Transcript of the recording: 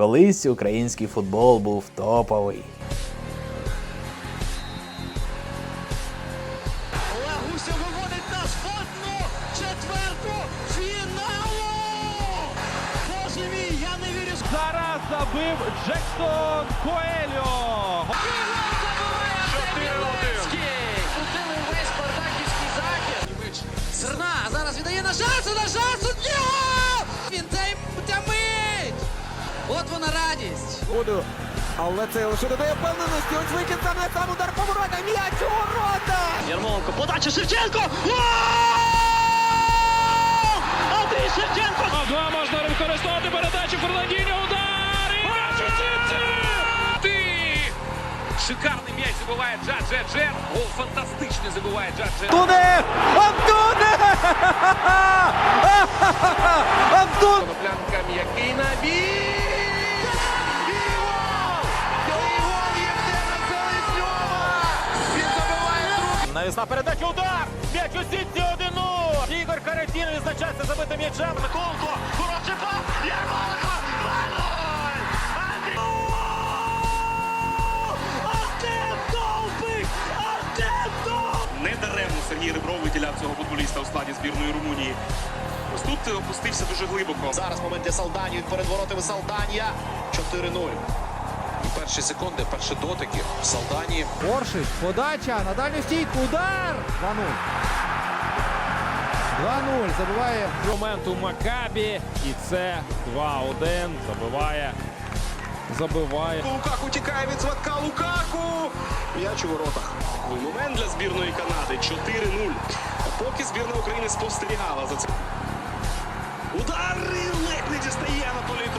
Колись український футбол був топовий. Гуся виводить нас в четверту фіналу! Боже мій, я не вірю! Зараз забив Джексон Коельо. Зерна, зараз віддає на шансу, на шансу! Ні! От вона радість! Буду. Але це лише додає впевненості. Ось вихід саме там удар поворота. М'яч у ворота. Ярмоленко, подача Шевченко! Андрій Шевченко! Два можна використовувати передачу Фернандінho. Удар! Ти! Шикарний м'яч забиває Джа Джер. Гол фантастичний забиває Джа Джер. Антоне! Антоне! Антон! Коноплянка м'який набій. Навісна передача. Удар! М'яч у сітці 1-0. Ігор Каратін відзначається забитим м'ячем. Миколко, хороший пас! Ярмоленко! 2-0! Артем Довбик! Артем Довбик! Не даремно Сергій Ребров виділяв цього футболіста у складі збірної Румунії. Ось тут опустився дуже глибоко. Зараз момент для Салдані. Він перед воротами Салданія. 4-0. Перші секунди, перші дотики. Салдані. Оршич, подача на дальню стійку, удар! 2-0. 2-0, забиває. Моменту Макабі. І це 2-1. Забиває. Забиває. Лукаку тікає від звадка Лукаку. М'яч у воротах. Момент для збірної Канади 4-0. Поки збірна України спостерігала за цим. Удар і ледь не дістає Анатолій